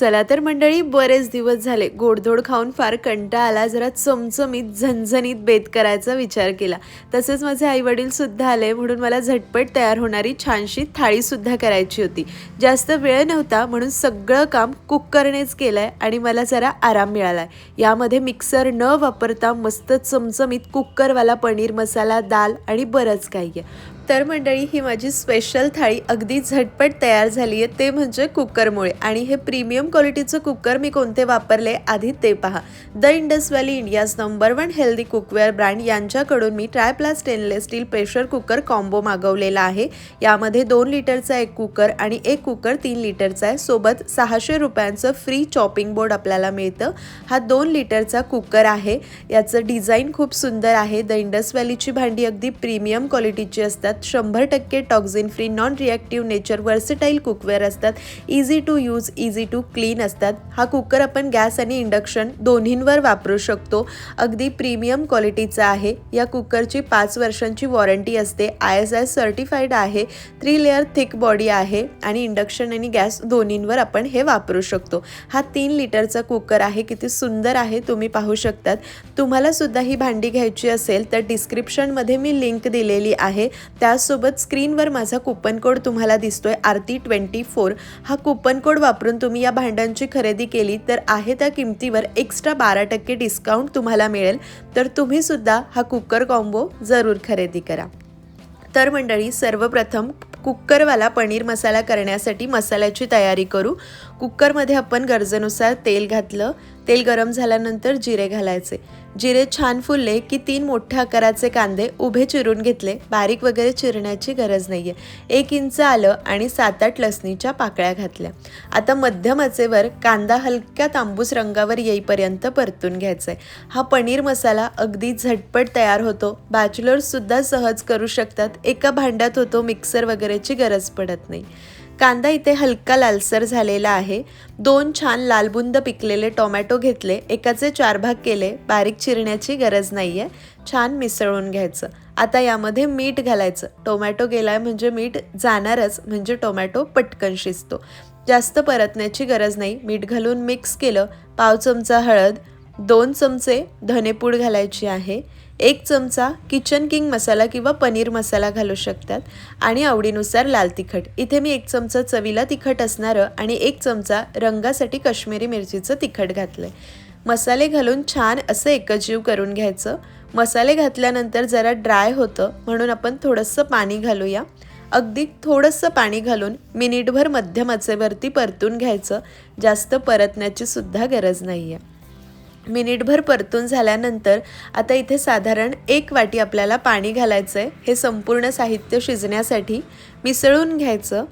चला तर मंडळी बरेच दिवस झाले. गोडधोड खाऊन फार कंटाळा आला जरा चमचमीत झणझणीत बेत करायचा विचार केला. तसेच माझे आई वडील सुद्धा आले म्हणून मला झटपट तयार होणारी छानशी थाळी सुद्धा करायची होती. जास्त वेळ नव्हता म्हणून सगळं काम कुकरनेच केलंय आणि मला जरा आराम मिळालाय. यामध्ये मिक्सर न वापरता मस्त चमचमीत कुकरवाला पनीर मसाला दाल आणि बरंच काही आहे. तर मंडळी ही माझी स्पेशल थाळी अगदी झटपट तयार झाली आहे. ते म्हणजे कुकरमुळे. आणि हे प्रीमियम क्वालिटीचं कुकर मी कोणते वापरले आधी ते पहा. The Indus Valley India's number one healthy cookware brand यांच्याकडून मी triply stainless steel pressure cooker combo मागवलेला आहे. यामध्ये दोन लिटरचा एक कुकर आणि एक कुकर तीन लिटरचा आहे. सोबत सहाशे रुपयांचं फ्री चॉपिंग बोर्ड आपल्याला मिळतं. हा दोन लिटरचा कुकर आहे. याचं डिझाईन खूप सुंदर आहे. द इंडस व्हॅलीची भांडी अगदी प्रीमियम क्वालिटीची असतात. शंभर टक्के toxin free non reactive nature versatile cookware असतात. Easy to use easy to clean असतात. हा कुकर आपण गॅस आणि इंडक्शन दोन्हींवर वापरू शकतो. अगदी प्रीमियम क्वालिटीचा आहे. या कुकरची पाच वर्षांची वॉरंटी असते. आय एस आय सर्टिफाईड आहे. थ्री लेअर थिक बॉडी आहे आणि इंडक्शन आणि गॅस दोन्हींवर आपण हे वापरू शकतो. हा तीन लिटरचा कुकर आहे. किती सुंदर आहे. तुम्ही पाहू शकतात. तुम्हाला सुद्धा ही भांडी घ्यायची असेल तर डिस्क्रिप्शनमध्ये मी लिंक दिलेली आहे. त्या त्याचसोबत स्क्रीनवर माझा कुपन कोड तुम्हाला दिसतोय आरती ट्वेंटी फोर हा कुपन कोड वापरून तुम्ही या भांड्यांची खरेदी केली तर आहे त्या किमतीवर एक्स्ट्रा बारा टक्के डिस्काउंट तुम्हाला मिळेल. तर तुम्ही सुद्धा हा कुकर कॉम्बो जरूर खरेदी करा. तर मंडळी सर्वप्रथम कुकरवाला पनीर मसाला करण्यासाठी मसाल्याची तयारी करू. कुकरमध्ये आपण गरजेनुसार तेल घातलं. तेल गरम झाल्यानंतर जिरे घालायचे. जिरे छान फुलले की तीन मोठ्या आकाराचे कांदे उभे चिरून घेतले. बारीक वगैरे चिरण्याची गरज नाही आहे एक इंच आलं आणि सात आठ लसणीच्या पाकळ्या घातल्या. आता मध्यम आचेवर कांदा हलक्या तांबूस रंगावर येईपर्यंत परतून घ्यायचा आहे हा पनीर मसाला अगदी झटपट तयार होतो. बॅचलर्ससुद्धा सहज करू शकतात. एका भांड्यात होतो मिक्सर वगैरेची गरज पडत नाही. कांदा इथे हलका लालसर झालेला आहे. दोन छान लालबुंद पिकलेले टोमॅटो घेतले. एकाचे चार भाग केले. बारीक चिरण्याची गरज नाही आहे छान मिसळून घ्यायचं. आता यामध्ये मीठ घालायचं. टोमॅटो गेलाय म्हणजे मीठ जाणारच म्हणजे टोमॅटो पटकन शिजतो. जास्त परतण्याची गरज नाही. मीठ घालून मिक्स केलं. पाव चमचा हळद दोन चमचे धनेपूड घालायची आहे. एक चमचा किचन किंग मसाला किंवा पनीर मसाला घालू शकतात. आणि आवडीनुसार लाल तिखट. इथे मी एक चमचा चवीला तिखट असणारं आणि एक चमचा रंगासाठी काश्मीरी मिरचीचं तिखट घातलं मसाले घालून छान असं एकजीव करून घ्यायचं. मसाले घातल्यानंतर जरा ड्राय होतं म्हणून आपण थोडंसं पाणी घालूया. अगदी थोडंसं पाणी घालून मिनिटभर मध्यम आचेवरती परतून घ्यायचं. जास्त परतण्याची सुद्धा गरज नाही आहे मिनिटभर परतून झाल्यानंतर आता इथे साधारण एक वाटी आपल्याला पाणी घालायचं आहे हे संपूर्ण साहित्य शिजण्यासाठी मिसळून घ्यायचं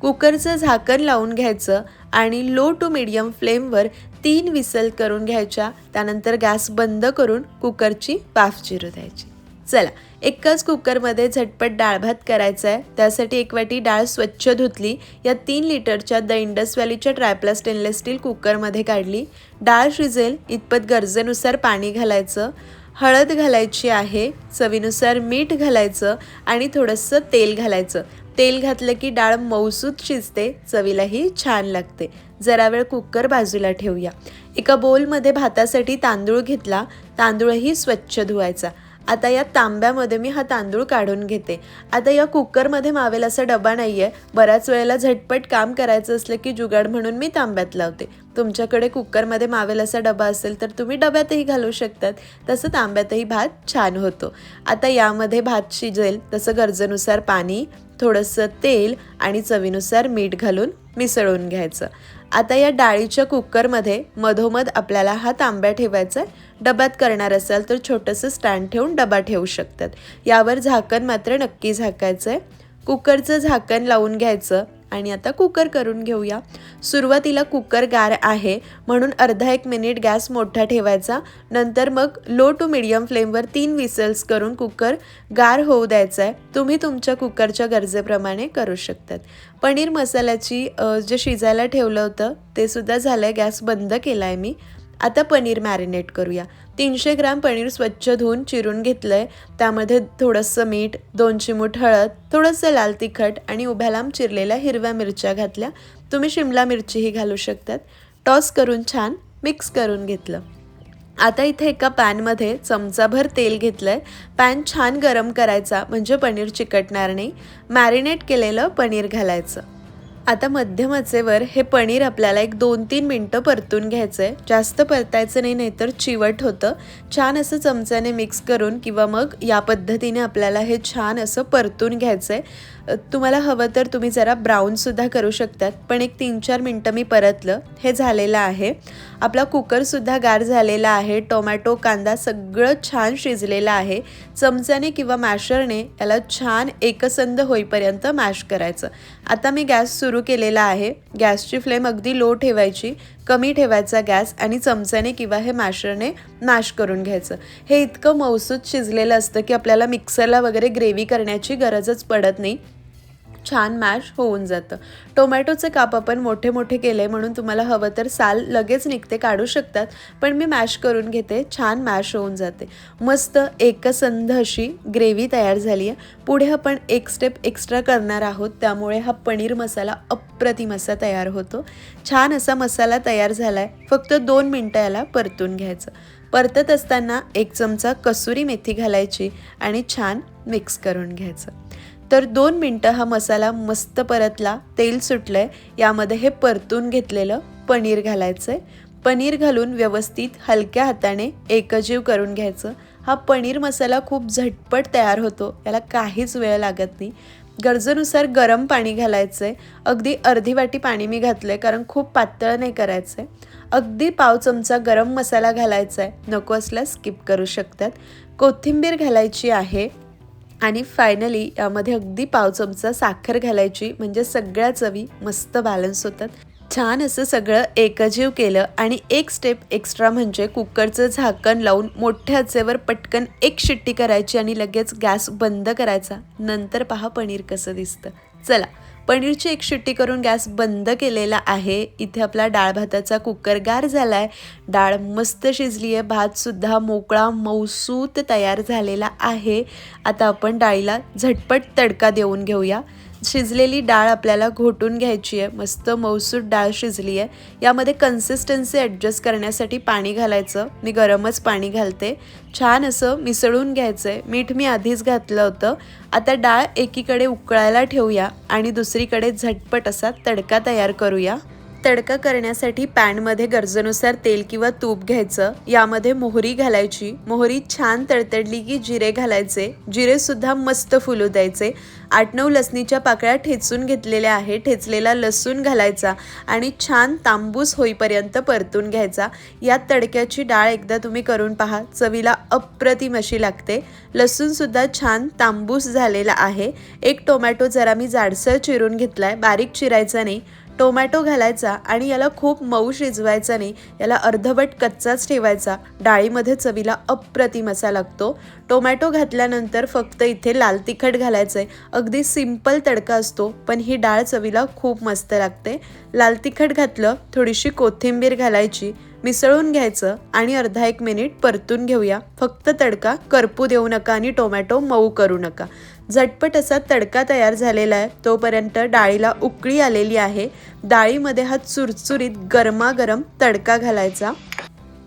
कुकरचं झाकण लावून घ्यायचं आणि लो टू मिडियम फ्लेमवर तीन विसल करून घ्यायच्या. त्यानंतर गॅस बंद करून कुकरची वाफ चिरू द्यायची. चला एकाच कुकरमध्ये झटपट डाळ भात करायचा आहे त्यासाठी एक वाटी डाळ स्वच्छ धुतली या तीन लिटरच्या द इंडस व्हॅलीच्या ट्रायप्ला स्टेनलेस स्टील कुकरमध्ये काढली. डाळ शिजेल इतपत गरजेनुसार पाणी घालायचं. हळद घालायची आहे चवीनुसार मीठ घालायचं आणि थोडंसं तेल घालायचं. तेल घातलं की डाळ मौसूद शिजते चवीलाही छान लागते. जरा वेळ कुकर बाजूला ठेवूया. एका बोलमध्ये भातासाठी तांदूळ घेतला तांदूळही स्वच्छ धुवायचा. आता या तांब्यामध्ये मी हा तांदूळ काढून घेते. आता या कुकरमध्ये मावेल असा डबा नाही आहे बऱ्याच वेळेला झटपट काम करायचं असलं की जुगाड म्हणून मी तांब्यात लावते. तुमच्याकडे कुकरमध्ये मावेल असा डबा असेल तर तुम्ही डब्यातही घालू शकतात. तसं तांब्यातही भात छान होतो. आता यामध्ये भात शिजेल. तसं गरजेनुसार पाणी थोडंसं तेल आणि चवीनुसार मीठ घालून मिसळून घ्यायचं. आता या डाळीच्या कुकरमध्ये मधोमध आपल्याला हा तांब्या ठेवायचा आहे डब्यात करणार असाल तर छोटंसं स्टँड ठेवून डबा ठेवू शकतात. यावर झाकण मात्र नक्की झाकायचं आहे कुकरचं झाकण लावून घ्यायचं. आणि आता कुकर करून घेऊया. सुरुवातीला कुकर गार आहे म्हणून अर्धा एक मिनिट गॅस मोठा ठेवायचा. नंतर मग लो टू मिडियम फ्लेमवर तीन विसल्स करून कुकर गार होऊ द्यायचा आहे तुम्ही तुमच्या कुकरच्या गरजेप्रमाणे करू शकतात. पनीर मसाल्याची जे शिजायला ठेवलं होतं ते सुद्धा झालं आहे गॅस बंद केला आहे मी. आता पनीर मॅरिनेट करूया. तीनशे ग्राम पनीर स्वच्छ धुवून चिरून घेतलं आहे त्यामध्ये थोडंसं मीठ दोन चिमूट हळद थोडंसं लाल तिखट आणि उभ्या लांब चिरलेल्या हिरव्या मिरच्या घातल्या. तुम्ही शिमला मिरचीही घालू शकतात. टॉस करून छान मिक्स करून घेतलं. आता इथे एका पॅनमध्ये चमचाभर तेल घेतलं आहे पॅन छान गरम करायचा म्हणजे पनीर चिकटणार नाही. मॅरिनेट केलेलं पनीर घालायचं. आता मध्यम आचेवर हे पनीर आपल्याला एक दोन तीन मिनटं परतून घ्यायचं आहे जास्त परतायचं नाही नाहीतर चिवट होतं. छान असं चमच्याने मिक्स करून किंवा मग या पद्धतीने आपल्याला हे छान असं परतून घ्यायचं आहे तुम्हाला हवं तर तुम्ही जरा ब्राऊनसुद्धा करू शकतात. पण एक तीन चार मिनटं मी परतलं. हे झालेलं आहे. आपला कुकरसुद्धा गार झालेला आहे. टोमॅटो कांदा सगळं छान शिजलेलं आहे. चमच्याने किंवा मॅशरने याला छान एकसंद होईपर्यंत मॅश करायचं. आता मी गॅस सुरू केलेला आहे. गॅसची फ्लेम अगदी लो ठेवायची. कमी ठेवायचा गॅस आणि चमच्याने किंवा हे मॅशरने मॅश करून घ्यायचं. हे इतकं मौसूद शिजलेलं असतं की आपल्याला मिक्सरला वगैरे ग्रेव्ही करण्याची गरजच पडत नाही. छान मॅश होऊन जातं. टोमॅटोचे काप आपण मोठे मोठे केले म्हणून तुम्हाला हवं तर साल लगेच निघते काढू शकतात. पण मी मॅश करून घेते छान मॅश होऊन जाते. मस्त एकसंध अशी ग्रेव्ही तयार झाली आहे. पुढे आपण एक स्टेप एक्स्ट्रा करणार आहोत. त्यामुळे हा पनीर मसाला अप्रतिम असा तयार होतो. छान असा मसाला तयार झाला आहे फक्त दोन मिनटं याला परतून घ्यायचं. परतत असताना एक चमचा कसुरी मेथी घालायची आणि छान मिक्स करून घ्यायचं. तर दोन मिनटं हा मसाला मस्त परतला तेल सुटलं आहे यामध्ये हे परतून घेतलेलं पनीर घालायचं आहे पनीर घालून व्यवस्थित हलक्या हाताने एकजीव करून घ्यायचं. हा पनीर मसाला खूप झटपट तयार होतो याला काहीच वेळ लागत नाही. गरजेनुसार गरम पाणी घालायचं आहे अगदी अर्धी वाटी पाणी मी घातलं आहे कारण खूप पातळ नाही करायचं आहे अगदी पाव चमचा गरम मसाला घालायचा आहे नको असल्यास स्किप करू शकतात. कोथिंबीर घालायची आहे. आणि फायनली यामध्ये अगदी पाव चमचा साखर घालायची. म्हणजे सगळ्या चवी मस्त बॅलन्स होतात. छान असं सगळं एकजीव केलं आणि एक स्टेप एक्स्ट्रा म्हणजे कुकरचं झाकण लावून मोठ्या आचेवर पटकन एक शिट्टी करायची आणि लगेच गॅस बंद करायचा. नंतर पहा पनीर कसं दिसतं. चला. पनीरची एक शिट्टी करून गॅस बंद केलेला आहे. इथे आपला डाळ भाताचा कुकर गार झाला आहे डाळ मस्त शिजली आहे भातसुद्धा मोकळा मौसूत तयार झालेला आहे. आता आपण डाळीला झटपट तडका देऊन घेऊया. शिजलेली डाळ आपल्याला घोटून घ्यायची आहे. मस्त मौसूद डाळ शिजली आहे. यामध्ये कन्सिस्टन्सी ॲडजस्ट करण्यासाठी पाणी घालायचं. मी गरमच पाणी घालते. छान असं मिसळून घ्यायचं आहे मीठ मी आधीच घातलं होतं. आता डाळ एकीकडे उकळायला ठेवूया आणि दुसरीकडे झटपट असा तडका तयार करूया. तडका करण्यासाठी पॅनमध्ये गरजेनुसार तेल किंवा तूप घ्यायचं. यामध्ये मोहरी घालायची. मोहरी छान तडतडली की जिरे घालायचे. जिरेसुद्धा मस्त फुलू द्यायचे. आठ नऊ लसणीच्या पाकळ्या ठेचून घेतलेल्या आहे. ठेचलेला लसूण घालायचा आणि छान तांबूस होईपर्यंत परतून घ्यायचा. या तडक्याची डाळ एकदा तुम्ही करून पहा. चवीला अप्रतिम अशी लागते. लसूणसुद्धा छान तांबूस झालेला आहे. एक टोमॅटो जरा मी जाडसर चिरून घेतला आहे बारीक चिरायचा नाही. टोमॅटो घालायचा आणि याला खूप मऊ शिजवायचा नाही. याला अर्धवट कच्चाच ठेवायचा. डाळीमध्ये चवीला अप्रतिम असा लागतो. टोमॅटो घातल्यानंतर फक्त इथे लाल तिखट घालायचं आहे अगदी सिंपल तडका असतो पण ही डाळ चवीला खूप मस्त लागते. लाल तिखट घातलं थोडीशी कोथिंबीर घालायची मिसळून घ्यायचं आणि अर्धा एक मिनिट परतून घेऊया. फक्त तडका करपू देऊ नका आणि टोमॅटो मऊ करू नका. झटपट असा तडका तयार झालेला आहे. तोपर्यंत डाळीला उकळी आलेली आहे. डाळीमध्ये हा चुरचुरीत गरमागरम तडका घालायचा.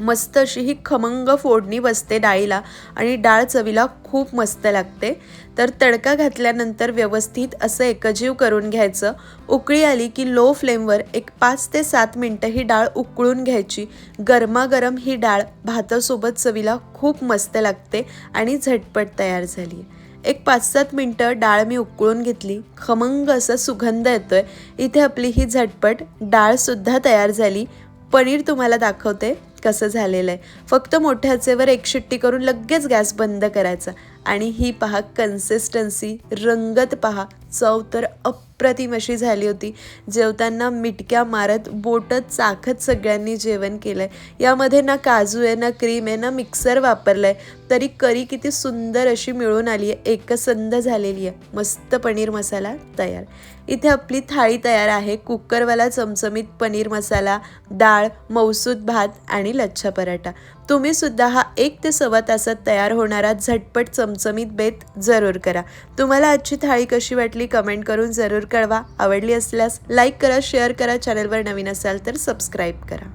मस्त अशी ही खमंग फोडणी बसते डाळीला आणि डाळ चवीला खूप मस्त लागते. तर तडका घातल्यानंतर व्यवस्थित असं एकजीव करून घ्यायचं. उकळी आली की लो फ्लेमवर एक पाच ते सात मिनटं ही डाळ उकळून घ्यायची. गरमागरम ही डाळ भातासोबत चवीला खूप मस्त लागते आणि झटपट तयार झाली आहे एक पाच सात मिनटं डाळ मी उकळून घेतली. खमंग असा सुगंध येतोय. इथे आपली ही झटपट डाळसुद्धा तयार झाली. पनीर तुम्हाला दाखवते. कसं झालेलं आहे. फक्त मोठ्याचेवर एक शिट्टी करून लगेच गॅस बंद करायचा. आणि ही पहा कन्सिस्टन्सी रंगत पहा. चव तर अप्रतिम अशी झाली होती. जेवताना मिटक्या मारत बोटत चाखत सगळ्यांनी जेवण केलं आहे यामध्ये ना काजू आहे ना क्रीम आहे ना मिक्सर वापरलं आहे तरी करी किती सुंदर अशी मिळून आली आहे एकसंद झालेली आहे मस्त पनीर मसाला तयार. इथे आपली थाळी तयार आहे. कुकरवाला चमचमीत पनीर मसाला डाळ मौसूद भात आणि लच्छा पराठा. तुम्ही सुद्धा हा एक ते सव्वा तासात तयार होणारा झटपट चमचमीत बेत जरूर करा. तुम्हाला आजची थाळी कशी वाटली कमेंट करून जरूर कळवा. आवडली असल्यास लाईक करा शेअर करा चॅनलवर नवीन असाल तर सबस्क्राईब करा.